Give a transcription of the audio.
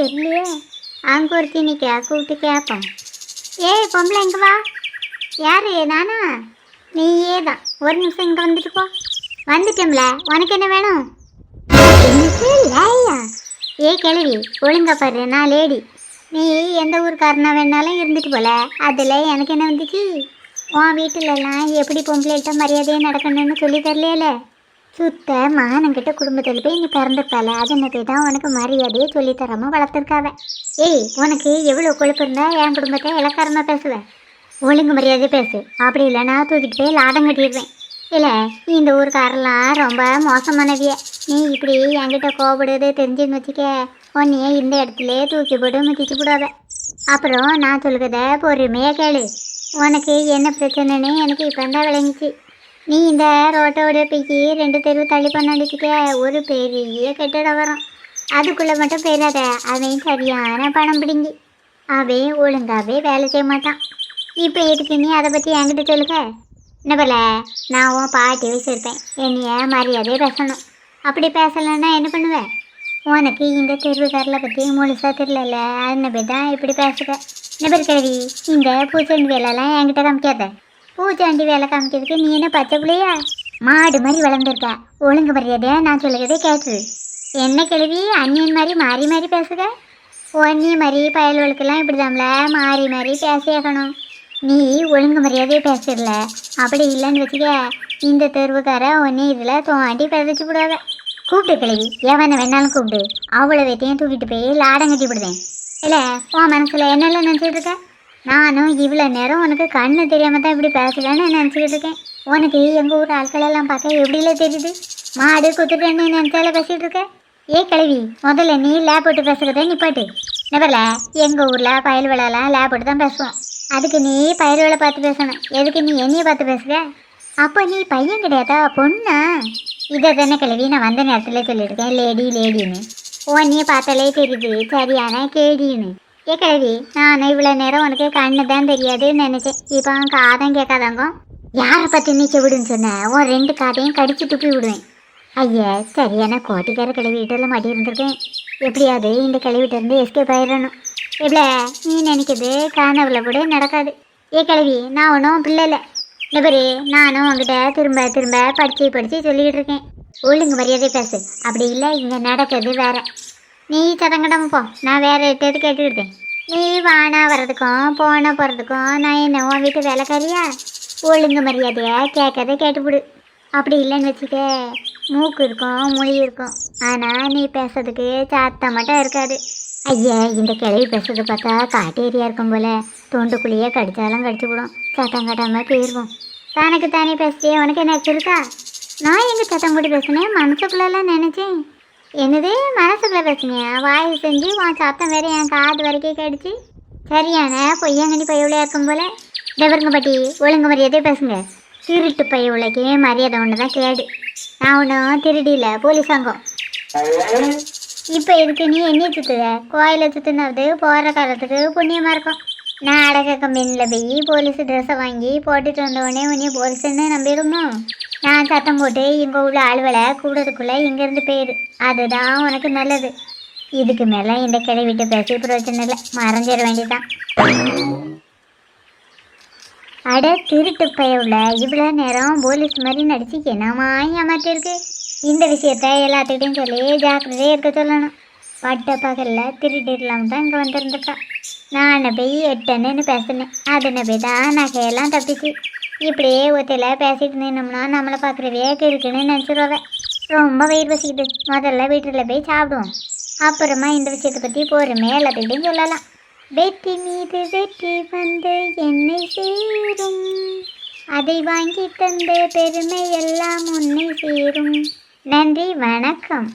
தெரியலையே அங்கே ஒருத்தி நிற்க கூப்பிட்டு கேட்போம் ஏய் பொம்பளை இங்கே வா. யார்? நானா? நீயே தான். ஒரு நிமிஷம் இங்கே வந்துட்டு போ. வந்துட்டோம்ல. உனக்கு என்ன வேணும்? ஏ கிழவி ஒழுங்கா பாரு. நான் லேடி. நீ எந்த ஊருக்காரனா வேணாலும் இருந்துட்டு போல. அதில் எனக்கு என்ன வந்துச்சு? உன் வீட்டிலலாம் எப்படி பொம்பளைகிட்ட மரியாதையாக நடக்கணும்னு சொல்லி தரலையில. சுத்த மகனங்கிட்ட குடும்பத்தில் போய் நீ பிறந்திருப்பால அதனை போய் தான் உனக்கு மரியாதையை சொல்லி தராம வளர்த்துருக்காவ. ஏய் உனக்கு எவ்வளோ கொழுப்பு இருந்தால் என் குடும்பத்தை இலக்காரமாக பேசுவேன் ஒழுங்கு மரியாதை பேசு. அப்படி இல்லைனா தூக்கிட்டு போய் லாடம் கட்டிடுவேன். இல்லை இந்த ஊருக்காரெல்லாம் ரொம்ப மோசமானவிய. நீ இப்படி என்கிட்ட கோபடுறது தெரிஞ்சுன்னு வச்சுக்க உன்னையே இந்த இடத்துல தூக்கி போட்டு முத்திச்சு விடாத அப்புறம் நான் சொல்கிறத பொறுமையாக கேளு. உனக்கு என்ன பிரச்சனைன்னு எனக்கு இப்போ தான் விளங்கிச்சு. நீ இந்த ரோட்டோட போய்க்கு ரெண்டு தெருவு தள்ளி பண்ணடிச்சுக்க ஒரு பெரிய கெட்டடம் வரும். அதுக்குள்ளே மட்டும் போயிடாத. அவன் சரியான பணம் பிடிங்கி. அவன் ஒழுங்காவே வேலை செய்ய மாட்டான். இப்போ எதுக்கு நீ அதை பற்றி என்கிட்ட சொல்லுங்க என்ன போல நான் உன் பாட்டி வச்சுருப்பேன் என்னைய மரியாதையே பேசணும். அப்படி பேசலைன்னா என்ன பண்ணுவேன் உனக்கு இந்த தெருவுக்காரலை பற்றி முழுசாக தெரியல அதனை போய் தான் இப்படி பேசுவேன் என்ன பேர் கிழவி இந்த பூச்செண்டு வேலைலாம் என்கிட்ட காமிக்காத. பூச்சாண்டி வேலை காமிக்கிறதுக்கு நீ என்ன பச்சை பிள்ளையா மாடு மாதிரி வளர்ந்துருக்க. ஒழுங்கு மரியாதையா நான் சொல்லுறதே கேட்டு. என்ன கிழவி அண்ணியன் மாதிரி மாறி மாறி பேசுக. ஒன்னி மாதிரி பயல்களுக்கெல்லாம் இப்படிதாம்ல மாறி மாறி பேசியாக்கணும் நீ ஒழுங்கு மரியாதையே பேசிடல அப்படி இல்லைன்னு வச்சுக்க இந்த தெருவுக்கார ஒன்னே இதில் தோண்டி பிதைச்சு விடாத கூப்பிட்டு கிழவி எவனை வேணாலும் கூப்பிடு. அவ்வளோ வெத்தையும் தூக்கிட்டு போய் லாடம் கட்டி விடுதேன் இல்லை உன் மனசில் என்னெல்லாம் நினச்சிட்டு இருக்க? நானும் இவ்வளோ நேரம் உனக்கு கண்ணு தெரியாமல் தான் இப்படி பேசலன்னு நினச்சிக்கிட்டு இருக்கேன். உனக்கு எங்கள் ஊர் ஆட்களெல்லாம் பார்த்தா எப்படில தெரியுது? மாடு குத்துட்டேன்னு நினச்சால பேசிகிட்டு இருக்க? ஏ கிழவி முதல்ல நீ லேப் போட்டு பேசுகிறத நிப்பாட்டு. நபரில் எங்கள் ஊரில் பயல் வேலைலாம் லேப் போட்டு தான் பேசுவோம். அதுக்கு நீ பயிர் வேலை பார்த்து பேசணும். எதுக்கு நீ என்னையை பார்த்து பேசுக அப்போ நீ பையன் கிடையாதா? பொண்ணா? இதை தானே கிழவி நான் வந்த நேரத்தில் சொல்லியிருக்கேன். லேடி லேடின்னு உன்னையே பார்த்தாலே தெரியுது. சரியான கேடின்னு. ஏ கழுவி நான் இவ்வளோ நேரம் உனக்கு கண்ணு தான் தெரியாதுன்னு நினச்சேன். இப்போ அவன் காதம் கேட்காதாங்க. யாரை பற்றி நீச்ச விடுன்னு சொன்னேன் உன் ரெண்டு காதையும் கடிச்சு துப்பி விடுவேன். ஐயா சரியான கோட்டிக்கார கிளவி வீட்டில் மாட்டி இருந்திருக்கேன். எப்படியாவது இந்த கிளவிட்டேருந்து எஸ்கேப் ஆயிடணும். இல்லை நீ நினைக்கிறது காணவள கூட நடக்காது. ஏ கழுவி நான் ஒன்றும் பிள்ளை இல்லை. இந்த பேரு நானும் உங்ககிட்ட திரும்ப திரும்ப படித்து படித்து சொல்லிக்கிட்டு இருக்கேன். ஒழுங்கு மரியாதை பேசு. அப்படி இல்லை இங்கே நடக்கிறது வேற. நீ சதங்கடம் போ. நான் வேற எட்டது கேட்டுக்கிட்டேன். நீ வானா வர்றதுக்கும் போன போகிறதுக்கும் நான் என்ன உன் வீட்டு வேலைக்காரியா? ஒழுங்கு மரியாதையா கேட்கறத கேட்டுவிடு அப்படி இல்லைன்னு வச்சுக்க. மூக்கு இருக்கும் மொழி இருக்கும். ஆனால் நீ பேசுறதுக்கு சாத்தம் மட்டும் இருக்காது. ஐயா இந்த கிளவி பேசுறது பார்த்தா காட்டு ஏரியா இருக்கும் போல. தொண்டுக்குள்ளேயே கடிச்சாலும் கடிச்சு விடும் சத்தம் கட்டாமல் போயிடுவோம் தனக்கு தானே பேசிட்டே உனக்கு என்ன இருக்கா நான் எங்கள் சத்தம் கூட பேசினேன்? மனசுக்குள்ளெல்லாம் நினச்சேன். என்னது மனசுக்குள்ள பிரச்சனையா வாய் செஞ்சு உன் சத்தம் வேறு என் காது வரைக்கும் கடிச்சு சரியான பொய்யாங்கண்ணி பையவுலையா இருக்கும் போல. டெவருங்க ஒழுங்கு மரியாதையே பேசுங்க. திருட்டு பையவுலைக்கு மரியாதை ஒன்று தான் கேடு. நான் ஒன்றும் திருடியில போலீஸ் சங்கம். இப்போ இதுக்கு நீ என்ன சுத்துத? கோயிலை சுத்துனது போகிற காலத்துக்கு புண்ணியமாக இருக்கும். நான் அடக்க கம்பெனியில் போய் போலீஸ் ட்ரெஸ்ஸை வாங்கி போட்டுட்டு வந்த உடனே போலீஸ்ன்னு நம்பிடுமோ? நான் சத்தம் போட்டு இங்கே உள்ள ஆளுவலை கூடதுக்குள்ளே இங்கேருந்து போயிடு அதுதான் உனக்கு நல்லது. இதுக்கு மேலே இந்த கிளை விட்டு பேசி பிரயோஜனம் இல்லை. மறைஞ்சிட வேண்டியதான் அட திருட்டு பயவுல இவ்வளோ நேரம் போலீஸ் மாதிரி நடிச்சு என்னமா ஏமாற்றிருக்கு இந்த விஷயத்த எல்லாத்துக்கிட்டையும் சொல்லி ஜாக்கிரதையாக இருக்க சொல்லணும். பட்ட பகலில் திருடிடலாம் தான் இங்கே வந்திருந்துருக்கா. நான் போய் எட்டன்னு பேசினேன். அதனை போய் தான் நகையெல்லாம் தப்பிச்சு. இப்படியே ஒத்தையில் பேசிட்டு நின்னோம்னா நம்மளை பார்க்குறவே இருக்குன்னு நினச்சிருவேன் ரொம்ப வயிறு பசிக்குது. முதல்ல வீட்டில் போய் சாப்பிடுவோம். அப்புறமா இந்த விஷயத்தை பற்றி பொறுமையாக எல்லாத்துக்கிட்டையும் சொல்லலாம். வெற்றி மீது வெற்றி வந்து என்னை சேரும். அதை வாங்கி தந்த பெருமை எல்லாம் உன்னை சேரும். நன்றி வணக்கம்.